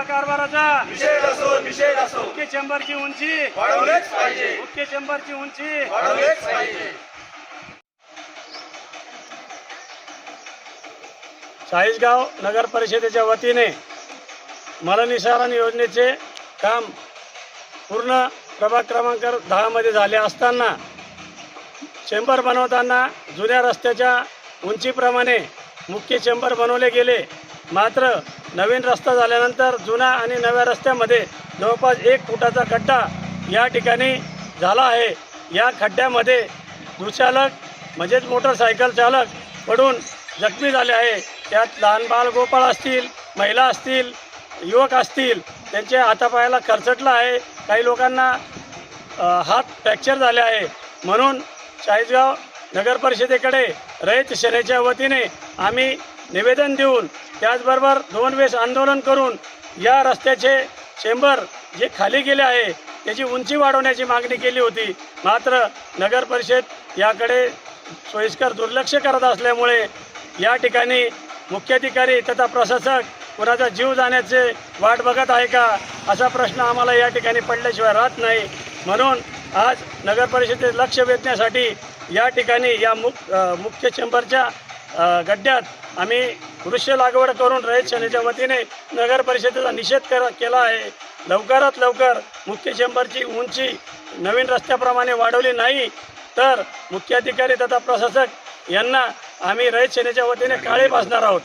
भोंगा कारभाराचा. निषेध असो निषेध असो. मुख्य चेंबरची उंची. वाढवलेच पाहिजे. मुख्य चेंबरची उंची. वाढवलेच पाहिजे. चाळीसगाव नगर परिषदेच्या वतीने मलनिसारण योजनेचे काम पूर्ण प्रभाग क्रमांक दहामध्ये झाले असताना चेंबर बनवताना जुन्या रस्त्याच्या उंचीप्रमाणे मुख्य चेंबर बनवले गेले. मात्र नवीन रस्ता झाल्यानंतर जुना आणि नव्या रस्त्यामध्ये जवळपास एक फुटाचा खड्डा या ठिकाणी झाला आहे. या खड्ड्यामध्ये दुचालक म्हणजेच मोटरसायकल चालक पडून जखमी झाले आहे. त्यात लहान बाल गोपाळ असतील महिला असतील युवक असतील त्यांच्या हातापायाला खरचटला आहे. काही लोकांना हात फ्रॅक्चर झाले आहे. म्हणून चाळीसगाव नगरपरिषदेकडे रयत सेनेच्या वतीने आम्ही निवेदन देऊन त्याचबरोबर दोन वेळेस आंदोलन करून या रस्त्याचे चेंबर जे खाली गेले आहे त्याची उंची वाढवण्याची मागणी केली होती. मात्र नगर परिषद याकडे सोयीस्कर दुर्लक्ष करत असल्यामुळे या ठिकाणी मुख्याधिकारी तथा प्रशासक कुणाचा जीव जाण्याचे वाट बघत आहे का असा प्रश्न आम्हाला या ठिकाणी पडल्याशिवाय राहत नाही. म्हणून आज नगर परिषदेत लक्ष वेधण्यासाठी या ठिकाणी या मुख मुख्य चेंबरच्या गड्ड्यात आम्ही वृक्ष लागवड करून रयत सेनेच्या वतीने नगर परिषदेचा निषेध कर केला आहे. लवकरात लवकर मुख्य चेंबरची उंची नवीन रस्त्याप्रमाणे वाढवली नाही तर मुख्याधिकारी तथा प्रशासक यांना आम्ही रयत सेनेच्या वतीने काळे भासणार आहोत.